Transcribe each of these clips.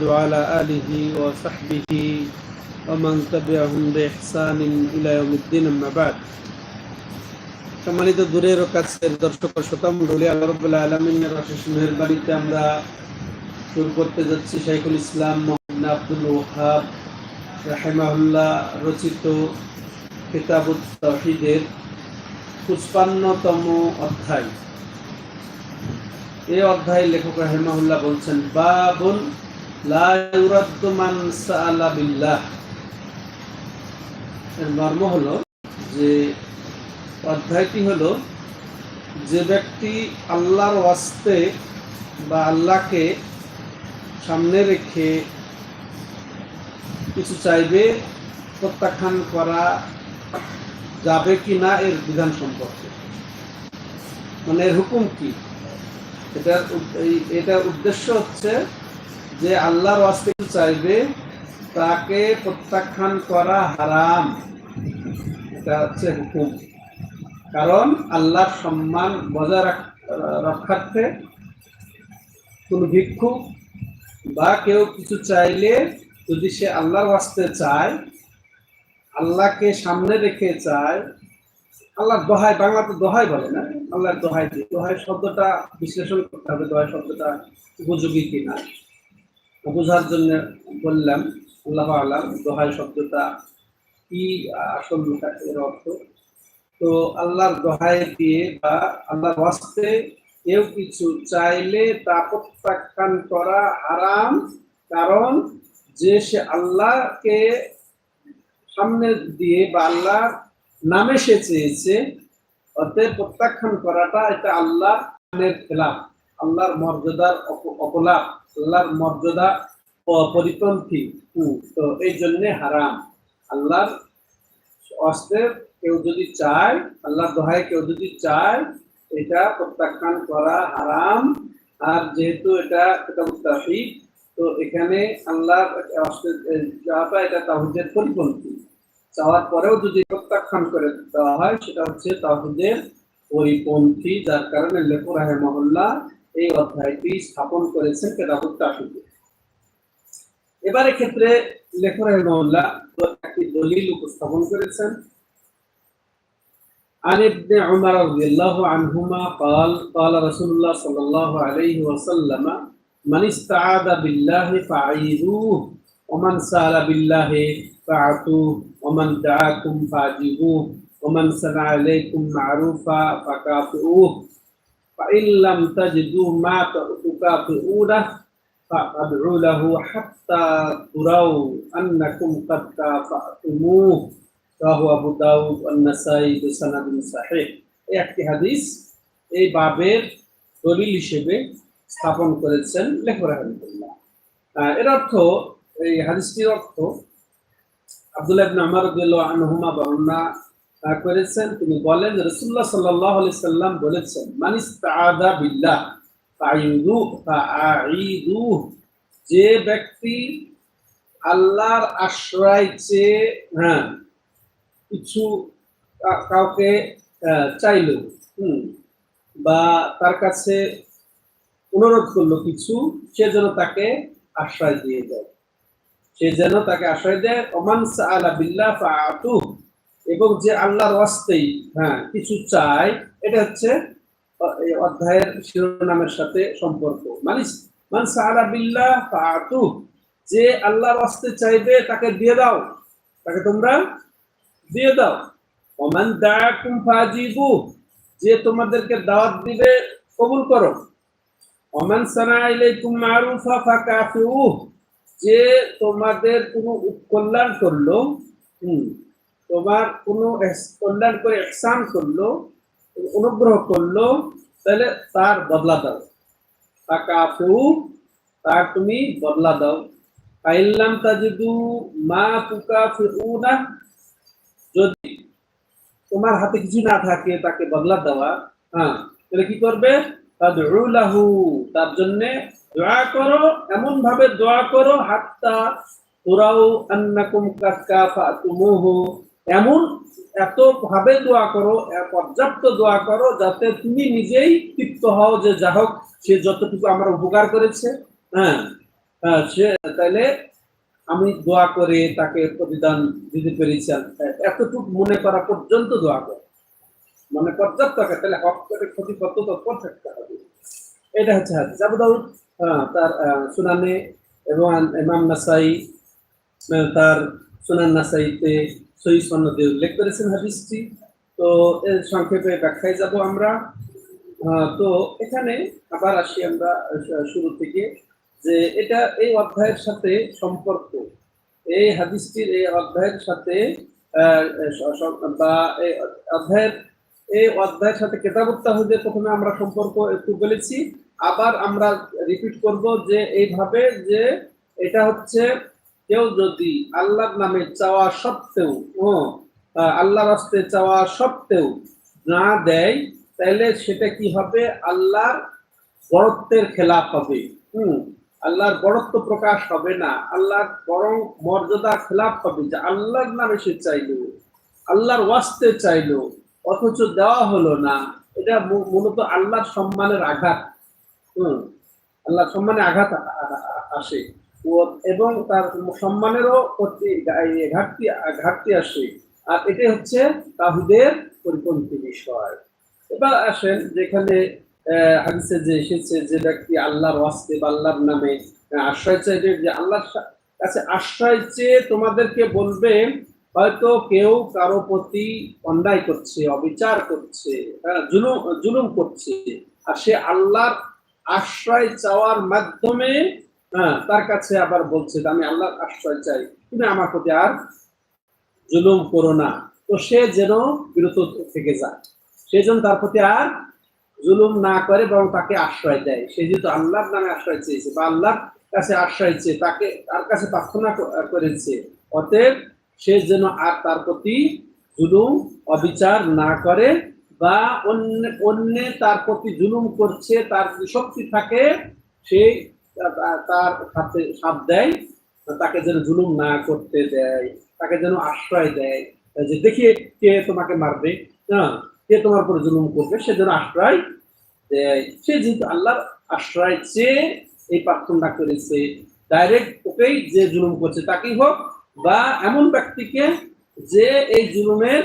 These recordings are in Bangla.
وعلى آله وصحبه ومن تبعهم بإحسان إلى يوم الدين أما بعد সম্মানিত দূরের ও কাছের দর্শক ও শ্রোতা মণ্ডলী আল্লাহ রবুল্লাহ আলমিনের অশেষ মেহরবানিতে আমরা শুরু করতে যাচ্ছি শাইখুল ইসলাম মোহাম্মদ আব্দুল ওহাব রাহেমাহুল্লাহ রচিত কিতাবুত তহিদের পুষ্পান্নতম অধ্যায় এই অধ্যায় লেখক রাহেমাহুল্লাহ বলছেন বাবুল মর্ম হলো যে অধ্যায়টি হলো যে ব্যক্তি আল্লাহর ওয়াস্তে বা আল্লাহকে সামনে রেখে কিছু চাইবে, প্রত্যাখ্যান করা যাবে কি না এর বিধান সম্পর্কে। মানে এর হুকুম কি? উদ- এটার উদ্দেশ্য হচ্ছে যে আল্লাহর ওয়াস্তে চাইবে, তাকে প্রত্যাখ্যান করা হারাম। এটা হচ্ছে হুকুম। কারণ আল্লাহর সম্মান বজায় রক্ষার্থে কোনো ভিক্ষু বা কেউ কিছু চাইলে যদি সে আল্লাহর ওয়াস্তে চায়, আল্লাহকে সামনে রেখে চায় আল্লাহ দোহাই, বাংলাতে দোহাই বলে না? আল্লাহর দোহাই দিয়ে। দোহাই শব্দটা বিশ্লেষণ করতে হবে দোহাই শব্দটা উপযোগী কিনা। বোঝার জন্য বললাম, আল্লাহ আল্লাহ দোহাই শব্দটা কি আসল এর অর্থ? তো আল্লাহর দোহাই দিয়ে বা আল্লাহর হস্তে কেউ কিছু চাইলে তা প্রত্যাখ্যান করা হারাম, কারণ যে সে আল্লাহকে সামনে দিয়ে বা আল্লাহ নামে সে চেয়েছে, অতএব প্রত্যাখ্যান করাটা এটা আল্লাহর খেলাফ আল্লাহর মর্যাদার অপ- অপলাপ, আল্লাহর মর্যাদা পরিপন্থী তো এই জন্য হারাম। আল্লাহর অস্ত্রে কেউ যদি চায়, আল্লাহর দোহায় কেউ যদি চায়, এটা প্রত্যাখ্যান করা হারাম। আর যেহেতু এটা এটা তাহিদ তো এখানে আল্লাহ চাওয়াটা এটা তাহিদের পরিপন্থী। চাওয়ার পরেও যদি প্রত্যাখ্যান করে দেওয়া হয়, সেটা হচ্ছে তাহিদের পরিপন্থী, যার কারণে লেখক রাহেমহল্লা এই অধ্যায়টি স্থাপন করেছেন কেতাবুত তাহিদে এবারে ক্ষেত্রে লেখক রাহেমহল্লা একটি দলিল উপস্থাপন করেছেন عن ابن عمر رضي الله عنهما قال قال رسول الله صلى الله عليه وسلم من استعاذ بالله فعيذوه ومن سال بالله فاعطوه ومن دعاكم فاجيبوه ومن صنع عليكم معروفا فكافئوه فإن لم تجدوا ما تكافئونه فادعوا له حتى تروا أنكم قد كافأتموه রাহু আবু দাউদ আন-নাসাই বিসানাদিন সাহিহ এই একটি হাদিস এই বাবের দলিল হিসেবে স্থাপন করেছেন লেখক রাহমাতুল্লাহ আহ, এর অর্থ এই হাদিসটির অর্থ আব্দুল্লাহ ইবনে আমর রাদিয়াল্লাহু আনহুমা বর্ণনা করেছেন, তিনি বলেন সাল্লাল্লাহু আলাইহি সাল্লাম বলেছেন, মান ইসতাআদা বিল্লাহ যে ব্যক্তি আল্লাহর আশ্রয় চেয়ে হ্যাঁ কিছু কাউকে চাইলো বা তার কাছে অনুরোধ করল কিছু, সে যেন তাকে আশ্রয় দিয়ে দেয়। সে যেন তাকে আশ্রয় দেয় আলা বিল্লাহ এবং যে আল্লাহর ওয়াস্তেই হ্যাঁ কিছু চাই, এটা হচ্ছে অধ্যায়ের শিরোনামের সাথে সম্পর্ক। মানিস মান সাআলা বিল্লাহ ফাআতু, যে আল্লাহর ওয়াস্তে চাইবে তাকে দিয়ে দাও। তাকে তোমরা দিয়ে দাও। ওমান দাআকুম ফাজিবু, যে তোমাদেরকে দাওয়াত দিবে, কবুল করো। ওমান সানা ইলাইকুম মারুফা যে তোমাদের কোনো কল্যাণ করল, হুম তোমার কোনো কল্যাণ করে ইহসান করল, অনুগ্রহ করল, তাহলে তার বদলা দাও। ফাকাফিউ তার তুমি বদলা দাও। ফাইল্লাম তাজিদু মা তুকাফিউনা যদি তোমার হাতে কিছু না থাকে তাকে বদলা দেওয়া হ্যাঁ তাহলে কি করবে? তাদউ তার জন্য দোয়া করো এমন ভাবে দোয়া করো, হাত্তা তোরাও আন্নাকুম কাকা ফাতুমুহু এমন এত ভাবে দোয়া করো পর্যাপ্ত দোয়া করো যাতে তুমি নিজেই তৃপ্ত হও যে যা হোক সে যতটুকু আমার উপকার করেছে। হ্যাঁ হ্যাঁ, সে তাইলে আমি দোয়া করে তাকে প্রতিদান দিতে পেরেছি। এতটুকু মনে করা পর্যন্ত দোয়া করে। মানে পর্যাপ্ত তাহলে হক করে ক্ষতি কত তৎপর থাকতে হবে। এটা হচ্ছে হাদিস। আবু দাউদ আহ, তার সুনানে এবং ইমাম নাসাই তার সুনান নাসাইতে সহি সন্নদে উল্লেখ করেছেন হাদিসটি তো এর সংক্ষেপে ব্যাখ্যায় যাব আমরা। তো এখানে আবার আসি আমরা শুরু থেকে যে এটা এই অধ্যায়ের সাথে সম্পর্ক। এই হাদিসটির এই অধ্যায়ের সাথে বা এই অধ্যায়ের এই অধ্যায়ের সাথে কেতাবত্তা হতে প্রথমে আমরা সম্পর্ক একটু বলেছি। আবার আমরা রিপিট করব যে এইভাবে যে এটা হচ্ছে কেউ যদি আল্লাহর নামে চাওয়া সত্ত্বেও, ও আল্লাহর হস্তে চাওয়া সত্ত্বেও না দেয় তাহলে সেটা কি হবে? আল্লাহর বড়ত্বের খেলাফ হবে। হুম, আল্লাহর বড়ত্ব প্রকাশ হবে না। আল্লাহর বরং মর্যাদা খেলাফ হবে যে আল্লাহর নামে সে চাইলো, আল্লাহর ওয়াস্তে চাইলো, অথচ দেওয়া হলো না। এটা মূলত আল্লাহর সম্মানের আঘাত। হুম, আল্লাহর সম্মানে আঘাত আসে। এবং তার সম্মানেরও ঘাটতি ঘাটতি আসে। আর এটাই হচ্ছে তাহুদের পরিপন্থী বিষয়। এবার আসেন যেখানে হাদিসে যে এসেছে যে ব্যক্তি আল্লাহর ওয়াস্তে বা আল্লাহর নামে আশ্রয় চাইবে যে আল্লাহর কাছে আশ্রয় চেয়ে তোমাদেরকে বলবে, হয়তো কেউ কারও প্রতি অন্যায় করছে, অবিচার করছে জুলুম জুলুম করছে। আর সে আল্লাহর আশ্রয় চাওয়ার মাধ্যমে হ্যাঁ তার কাছে আবার বলছে যে, আমি আল্লাহর আশ্রয় চাই। তুমি আমার প্রতি আর জুলুম করো না। তো সে যেন বিরত থেকে যায়। সে যেন তার প্রতি আর জুলুম না করে বরং তাকে আশ্রয় দেয়। সে যেহেতু আল্লাহর নামে আশ্রয় চেয়েছে বা আল্লাহর কাছে আশ্রয় চেয়ে তাকে, তার কাছে প্রার্থনা করেছে, অতএব সে যেন আর তার প্রতি জুলুম, অবিচার না করে বা অন্য, অন্যে তার প্রতি জুলুম করছে, তার যদি শক্তি থাকে, সে তা- তা- তার হাতে সাপ দেয় তাকে যেন জুলুম না করতে দেয়, তাকে যেন আশ্রয় দেয় যে দেখিয়ে কে তোমাকে মারবে হ্যাঁ কে তোমার উপরে জুলুম করবে, সে যেন আশ্রয় দেয়। সে যেহেতু আল্লাহর আশ্রয় চেয়ে এই প্রার্থনা করেছে ডাইরেক্ট ওকেই যে জুলুম করছে তাকেই হোক, বা এমন ব্যক্তিকে যে এই জুলুমের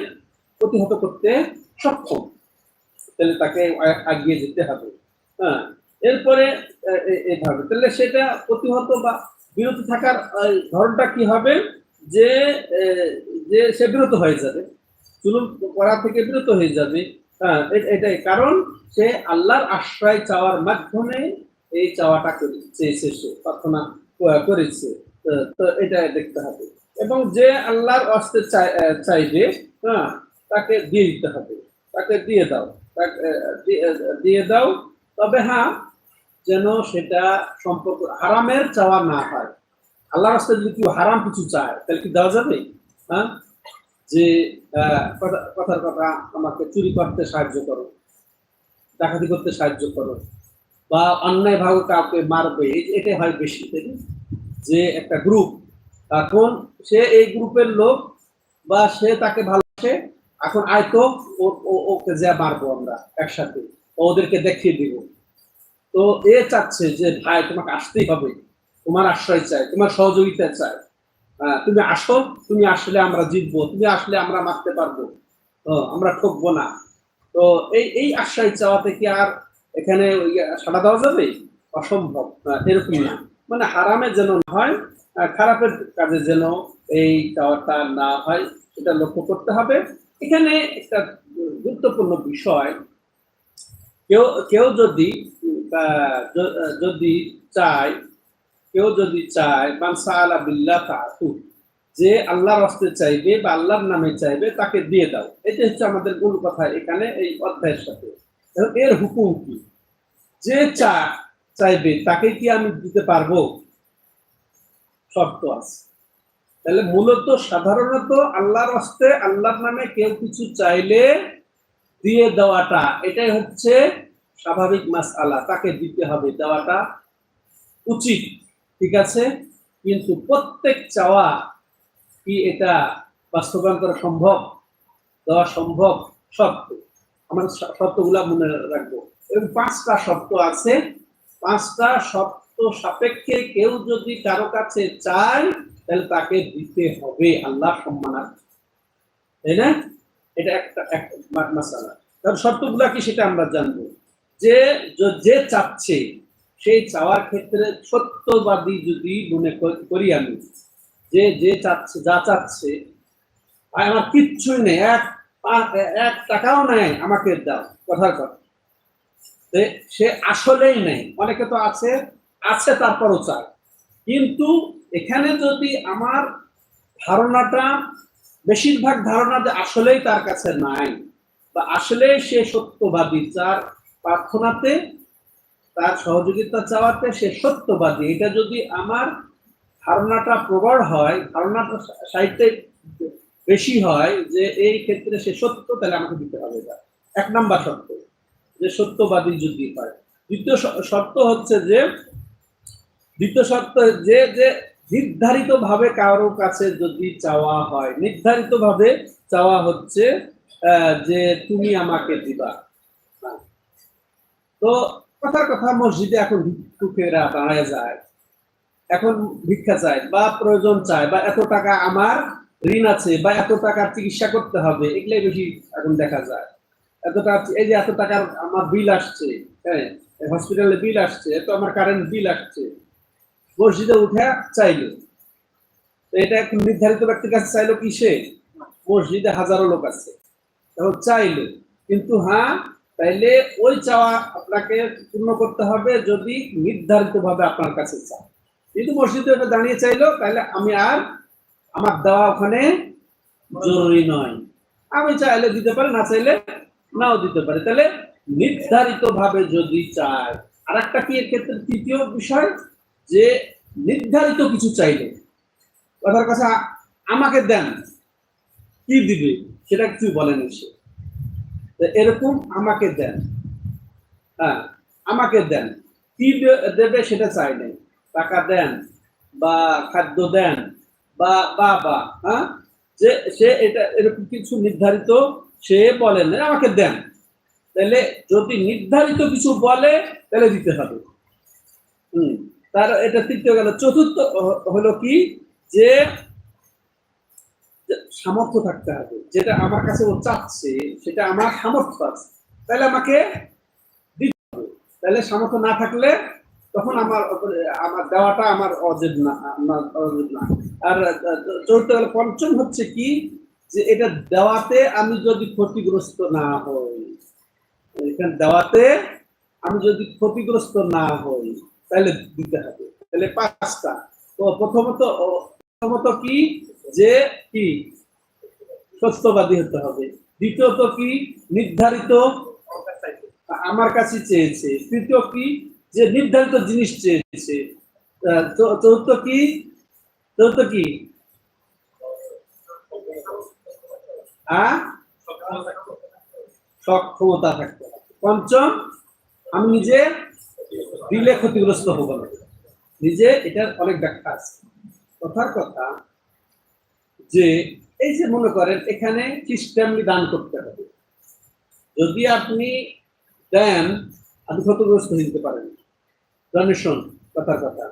প্রতিহত করতে সক্ষম, তাহলে তাকে আগিয়ে যেতে হবে হ্যাঁ। এরপরে, এ- এ- এইভাবে তাহলে সেটা প্রতিহত বা বিরত থাকার ধরনটা কি হবে? যে যে সে বিরত হয়ে যাবে, জুলুম করা থেকে বিরত হয়ে যাবে হ্যাঁ এটাই। কারণ সে আল্লাহর আশ্রয় চাওয়ার মাধ্যমে এই চাওয়াটা চেয়েছে সে, প্রার্থনা করেছে। তো- এটা দেখতে হবে। এবং যে আল্লাহর অস্তে চাই- চাইবে হ্যাঁ তাকে দিয়ে দিতে হবে। তাকে দিয়ে দাও, তাকে দিয়ে দাও। তবে হ্যাঁ যেন সেটা সম্পর্ক হারামের চাওয়া না হয়। আল্লাহ রাস্তায় যদি কেউ হারাম কিছু চায়, তাহলে কি দেওয়া যাবে? হ্যাঁ? যে কথার কথা আমাকে চুরি করতে সাহায্য করো, ডাকাতি করতে সাহায্য করো, বা অন্যায় ভাবে কাউকে মারবে এটাই হয় বেশি, তাই যে একটা গ্রুপ এখন সে এই গ্রুপের লোক বা সে তাকে ভালোবাসে, এখন আয় তো ও- ও- ওকে যা মারবো আমরা একসাথে, ওদেরকে দেখিয়ে দিব। তো এ চাচ্ছে যে, ভাই, তোমাকে আসতেই হবে। তোমার আশ্রয় চাই, তোমার সহযোগিতা চাই। তুমি আসো, তুমি আসলে আমরা জিতবো, তুমি আসলে আমরা মারতে পারব। আমরা ঠকবো না। তো এই এই আশ্রয় চাওয়াতে কি আর এখানে সাড়া দেওয়া যাবে? অসম্ভব। এরকম না। মানে হারামে যেন না হয় খারাপের কাজে যেন এই চাওয়াটা না হয়, সেটা লক্ষ্য করতে হবে। এখানে একটা গুরুত্বপূর্ণ বিষয় কেউ কেউ যদি যদি চায়, কেউ যদি চায় মানসা বিল্লাহ তাআতু, যে আল্লাহর রাস্তে চাইবে বা আল্লাহর নামে চাইবে, তাকে দিয়ে দাও। এটা হচ্ছে আমাদের মূল কথা এখানে এই অধ্যায়ের সাথে। এর হুকুম কি? যে চা, চাইবে, তাকে কি আমি দিতে পারব? শর্ত আছে। তাহলে মূলত সাধারণত আল্লাহর হস্তে, আল্লাহর নামে কেউ কিছু চাইলে দিয়ে দেওয়াটা, এটাই হচ্ছে স্বাভাবিক মাস আল্লাহ তাকে দিতে হবে, দেওয়াটা উচিত, ঠিক আছে? কিন্তু প্রত্যেক চাওয়া কি এটা বাস্তবায়ন করা সম্ভব? দেওয়া সম্ভব? শর্ত, আমরা শর্তগুলা মনে রাখব। এবং পাঁচটা শর্ত আছে, পাঁচটা শর্ত সাপেক্ষে কেউ যদি কারও কাছে চায়, তাহলে তাকে দিতে হবে আল্লাহ সম্মানার্থে। তাই না? এটা একটা মাসালা। তার শর্তগুলা কি সেটা আমরা জানব? যে যে চাচ্ছে, সেই চাওয়ার ক্ষেত্রে সত্যবাদী যদি মনে করি আমি, যে যে চাচ্ছে, যা চাচ্ছে আমার কিচ্ছুই নেই, এক এক টাকাও নেই আমাকে দাও, কথার কথা। সে আসলেই নেই। অনেকে তো আছে আছে তারপরও চায়। কিন্তু এখানে যদি আমার ধারণাটা বেশিরভাগ ধারণা যে আসলেই তার কাছে নাই বা আসলে সে সত্যবাদী, যার প্রার্থনাতে, তার সহযোগিতা চাওয়াতে সে সত্যবাদী। এটা যদি আমার ধারণাটা প্রবল হয়, ধারণাটা সাহিত্যে বেশি হয় যে এই ক্ষেত্রে সে সত্য, তাহলে আমাকে দিতে হবে এটা। এক নাম্বার সত্য যে সত্যবাদী যদি হয়। দ্বিতীয় শর্ত হচ্ছে যে, দ্বিতীয় শর্ত যে যে নির্ধারিত ভাবে কারও কাছে যদি চাওয়া হয় নির্ধারিত ভাবে চাওয়া হচ্ছে যে তুমি আমাকে দিবা। তো কথার কথা মসজিদে এখন ভিক্ষুকেরা দাঁড়ায় যায়, এখন ভিক্ষা চায় বা প্রয়োজন চায় বা এত টাকা আমার ঋণ আছে বা এত টাকার চিকিৎসা করতে হবে, এগুলাই বেশি এখন দেখা যায়। এত টাকা, এই যে এত টাকার আমার বিল আসছে হ্যাঁ হসপিটালে বিল আসছে এত আমার কারেন্ট বিল আসছে। মসজিদে উঠে চাইলো। এটা এক নির্ধারিত ব্যক্তির কাছে চাইলো কিসে? মসজিদে হাজারো লোক আছে। তখন চাইলো। কিন্তু হ্যাঁ তাইলে ওই চাওয়া আপনাকে পূর্ণ করতে হবে যদি নির্ধারিত ভাবে আপনার কাছে চায়। কিন্তু মসজিদে ওটা দাঁড়িয়ে চাইলো তাহলে আমি আর আমার দেওয়া ওখানে জরুরি নয়। আমি চাইলে দিতে পারি, না চাইলে নাও দিতে পারি। তাহলে নির্ধারিত ভাবে যদি চায়। আর একটা কি এর ক্ষেত্রে তৃতীয় বিষয়? যে নির্ধারিত কিছু চাইলে কথার কথা আমাকে দেন, কি দিবে সেটা কিছু বলেন সে। এরকম আমাকে দেন হ্যাঁ আমাকে দেন, কি দেবে সেটা চাই নাই। টাকা দেন বা খাদ্য দেন বা বা হ্যাঁ যে সে এটা এরকম কিছু নির্ধারিত, সে বলেন আমাকে দেন। তাহলে যদি নির্ধারিত কিছু বলে, তাহলে দিতে হবে। হুম। তার এটা তৃতীয় গেল। চতুর্থ হলো কি? যে সামর্থ্য থাকতে হবে। যেটা আমার কাছে ও চাচ্ছে, সেটা আমার সামর্থ্য আছে। তাহলে আমাকে দিতে হবে। তাহলে সামর্থ্য না থাকলে তখন আমার আমার দেওয়াটা আমার অজেব না অজেব না। আর চতুর্থ গেল, পঞ্চম হচ্ছে কি? যে এটা দেওয়াতে আমি যদি ক্ষতিগ্রস্ত না হই, এখানে দেওয়াতে আমি যদি ক্ষতিগ্রস্ত না হই তাহলে দিতে হবে। তাহলে পাঁচটা। তো প্রথমত প্রথমত কি? যে কি? সত্যবাদী হতে হবে। দ্বিতীয়ত কি? নির্ধারিত। আমার কাছে চেয়েছে। তৃতীয় কি? যে নির্ধারিত জিনিস চেয়েছে। চতুর্থ কি? চতুর্থ কি? সক্ষমতা থাকতে পঞ্চম, আমি নিজে দিলে ক্ষতিগ্রস্ত হব না। নিজে এটার অনেক ব্যাখ্যা আছে। কথার কথা যে, এই যে মনে করেন, এখানে সিস্টেমলি দান করতে হবে। যদি আপনি দেন, আপনি ক্ষতিগ্রস্ত যেতে পারেন। ডোনেশন কথার কথা।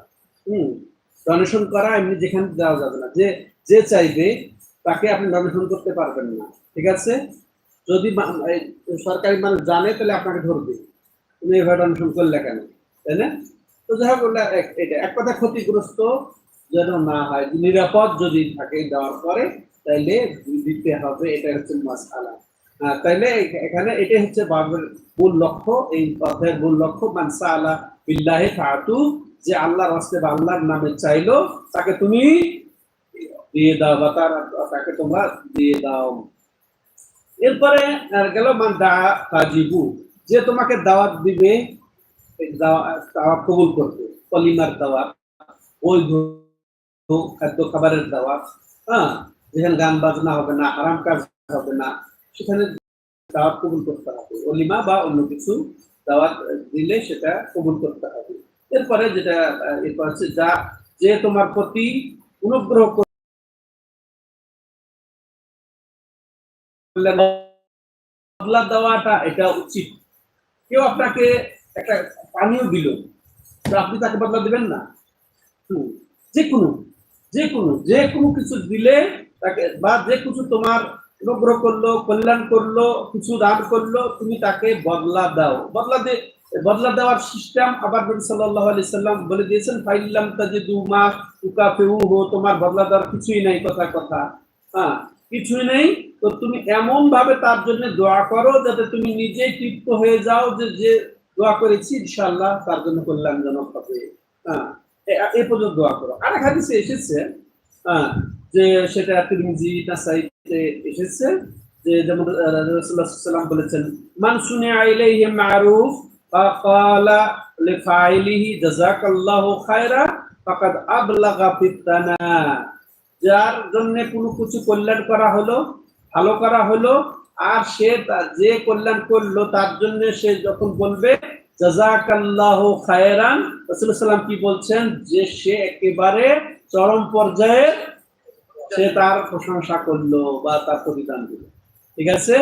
হুম ডোনেশন করা এমনি যেখানে দেওয়া যাবে না। যে যে চাইবে, তাকে আপনি ডোনেশন করতে পারবেন না। ঠিক আছে? যদি সরকারি মানুষ জানে, তাহলে আপনাকে ধরবে। তুমি এভাবে ডোনেশন করলে কেন? তাই না? তো যাই হোক এটা এক কথা ক্ষতিগ্রস্ত যেন না হয় নিরাপদ যদি থাকে দেওয়ার পরে তাইলে দিতে হবে এটা হচ্ছে আহ, তাইলে এখানে এটাই হচ্ছে বাবের মূল লক্ষ্য এই অধ্যায়ের মূল লক্ষ্য মানসা আলা বিল্লাহে ফাতু যে আল্লাহর রাস্তে বা আল্লাহর নামে চাইলো তাকে তুমি দিয়ে দাও বা তার তাকে তোমরা দিয়ে দাও। এরপরে গেল মান দা কাজিবু যে তোমাকে দাওয়াত দিবে দাওয়া- কবুল করবে। কলিমার দাওয়াত বৈধ খাদ্য খাবারের দাওয়াত হ্যাঁ? যেখানে গান বাজনা হবে না আরাম কাজ হবে না, সেখানে দাওয়াত কবুল করতে হবে। অলিমা বা অন্য কিছু দাওয়াত দিলে সেটা কবুল করতে হবে। এরপরে যেটা এরপর হচ্ছে যা, যে তোমার প্রতি অনুগ্রহ করলেন বদলা দেওয়াটা এটা উচিত। কেউ আপনাকে একটা পানীয় দিল, তো আপনি তাকে বদলা দিবেন না। যে কোনো যে কোনো যে কোনো কিছু দিলে তাকে বা যে কিছু তোমার অনুগ্রহ করল, কল্যাণ করল, কিছু দান করল, তুমি তাকে বদলা দাও। বদলা দে, বদলা দেওয়ার সিস্টেম আবার নবী সাল্লাল্লাহু আলাইহি সাল্লাম বলে দিয়েছেন, ফাইল্লাম তাজিদু মা তুকাফিউহু তোমার বদলা দেওয়ার কিছুই নাই, কথা কথা। হ্যাঁ কিছুই নেই। তো তুমি এমন ভাবে তার জন্য দোয়া করো যাতে তুমি নিজেই তৃপ্ত হয়ে যাও যে যে দোয়া করেছি, ইনশাআল্লাহ তার জন্য কল্যাণজনক হবে। হ্যাঁ এ- পর্যন্ত দোয়া করো। আর এক হাদিসে এসেছে হ্যাঁ যে সেটা তিরমিজি, নাসাইতে এসেছে, যে যেমন রাসূলুল্লাহ সাল্লাম বলেছেন, মান সুনিয়া ইলাইহি মারুফ ফাকালা লিফাইলিহি জাযাকাল্লাহু খায়রা ফাকাদ আবলাগা ফিতানা যার জন্য কোনো কিছু কল্যাণ করা হলো, ভালো করা হলো, আর সে যে কল্যাণ করল, তার জন্য সে যখন বলবে জাজাকাল্লাহু খায়রান কি বলছেন? যে সে একেবারে চরম পর্যায়ে সে তার প্রশংসা করল বা তার প্রতিদান দিল। ঠিক আছে?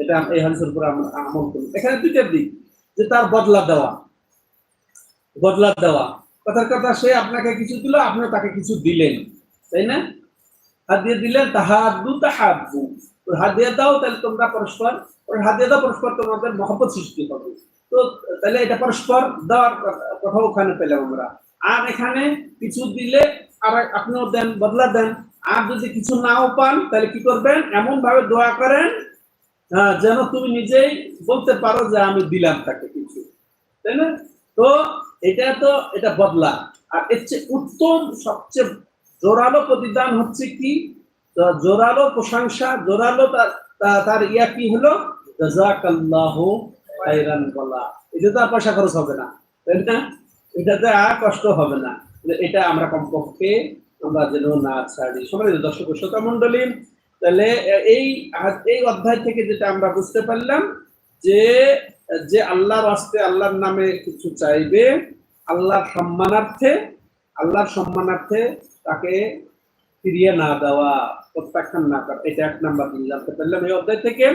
এটা এই হাদিসের উপর আমল করি এখানে দুইটা দিক, যে তার বদলা দেওয়া। বদলা দেওয়া। কথার কথা সে আপনাকে কিছু দিল আপনি তাকে কিছু দিলেন। তাই না? হাত দিয়ে দিলেন তাহাদু তাহাদু। হাত দিয়ে দাও তাহলে তোমরা পরস্পর ওর হাত দিয়ে দাও পরস্পর তোমাদের মহব্বত সৃষ্টি হবে তো তাহলে এটা পরস্পর দেওয়ার কথা- ওখানে পেলাম আমরা। আর এখানে কিছু দিলে আর আপনিও দেন বদলা দেন। আর যদি কিছু নাও পান তাহলে কি করবেন? এমন ভাবে দোয়া করেন আহ, যেন তুমি নিজেই বলতে পারো যে আমি দিলাম তাকে কিছু। তাই না? তো এটা তো এটা বদলা। আর এর চেয়ে উত্তম সবচেয়ে জোরালো প্রতিদান হচ্ছে কি? জোরালো প্রশংসা, জোরালো তার ইয়া কি হলো? বলা এটা তো আর পয়সা খরচ হবে না, তাই না? এটাতে আর কষ্ট হবে না। এটা আমরা কমপক্ষে আমরা যেন না ছাড়ি। সবাই দর্শক তাহলে এই এই অধ্যায় থেকে যেটা আমরা বুঝতে পারলাম যে যে আল্লাহর আস্তে আল্লাহর নামে কিছু চাইবে, আল্লাহর সম্মানার্থে আল্লাহর সম্মানার্থে তাকে ফিরিয়ে না দেওয়া, প্রত্যাখ্যান না করা, এটা এক নাম্বার দিন জানতে পারলাম। এই অধ্যায় থেকে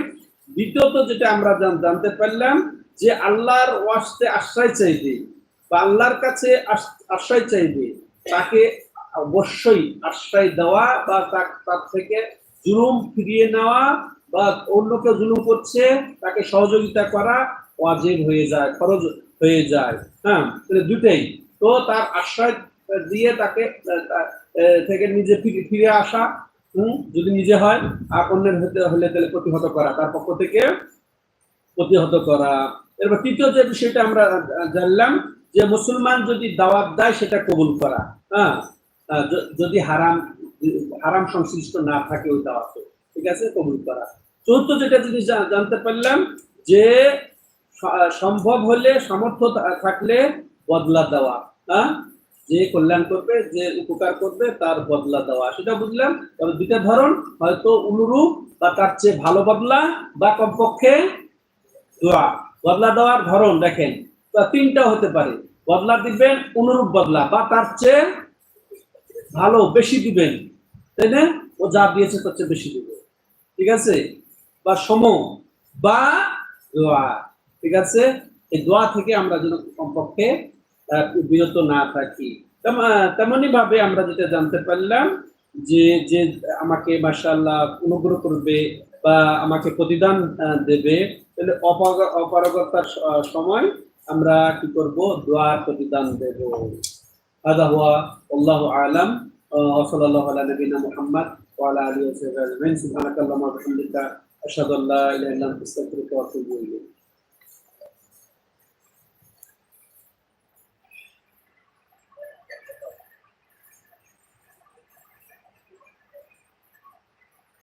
দ্বিতীয়ত যেটা আমরা জানতে পারলাম যে আল্লাহর ওয়াস্তে আশ্রয় চাইবে বা আল্লাহর কাছে আশ্রয় চাইবে, তাকে অবশ্যই আশ্রয় দেওয়া বা তার থেকে জুলুম ফিরিয়ে নেওয়া বা অন্যকে জুলুম করছে, তাকে সহযোগিতা করা ওয়াজিব হয়ে যায় খরচ হয়ে যায়। হ্যাঁ দুটাই তো তার আশ্রয় দিয়ে তাকে থেকে নিজে ফিরে ফিরে আসা, হুম, যদি নিজে হয়, আর অন্যের হতে হলে তাহলে প্রতিহত করা, তার পক্ষ থেকে প্রতিহত করা। এরপর তৃতীয় যে বিষয়টা আমরা জানলাম, যে মুসলমান যদি দাওয়াত দেয়, সেটা কবুল করা হ্যাঁ? যদি হারাম হারাম সংশ্লিষ্ট না থাকে ওই দাওয়াতে, ঠিক আছে? কবুল করা। চতুর্থ যেটা জিনিস জানতে পারলাম, যে সম্ভব হলে, সামর্থ্য থাকলে বদলা দেওয়া হ্যাঁ? যে কল্যাণ করবে, যে উপকার করবে, তার বদলা দেওয়া। সেটা বুঝলাম। তবে দুইটা ধরন, হয়তো অনুরূপ বা তার চেয়ে ভালো বদলা বা কমপক্ষে দোয়া। বদলা দেওয়ার ধরন দেখেন। তিনটা হতে পারে। বদলা দিবেন, অনুরূপ বদলা, বা তার চেয়ে ভালো, বেশি দিবেন। তাই না? ও যা দিয়েছে, তার চেয়ে বেশি দিবে। ঠিক আছে? বা সম, বা দোয়া। ঠিক আছে? এই দোয়া থেকে আমরা যেন কমপক্ষে বিরত না থাকি তেমনি ভাবে আমরা যেটা জানতে পারলাম যে যে আমাকে মাসাল্লাহ অনুগ্রহ করবে বা আমাকে প্রতিদান আহ, দেবে তাহলে অপাগ- অপারগতার স- আহ, সময় আমরা কি করব দোয়ার প্রতিদান দেব هذا هو والله اعلم آه، وصلى الله على نبينا محمد وعلى اله وصحبه اجمعين سبحانك اللهم وبحمدك اشهد ان لا اله الا انت استغفرك واتوب اليك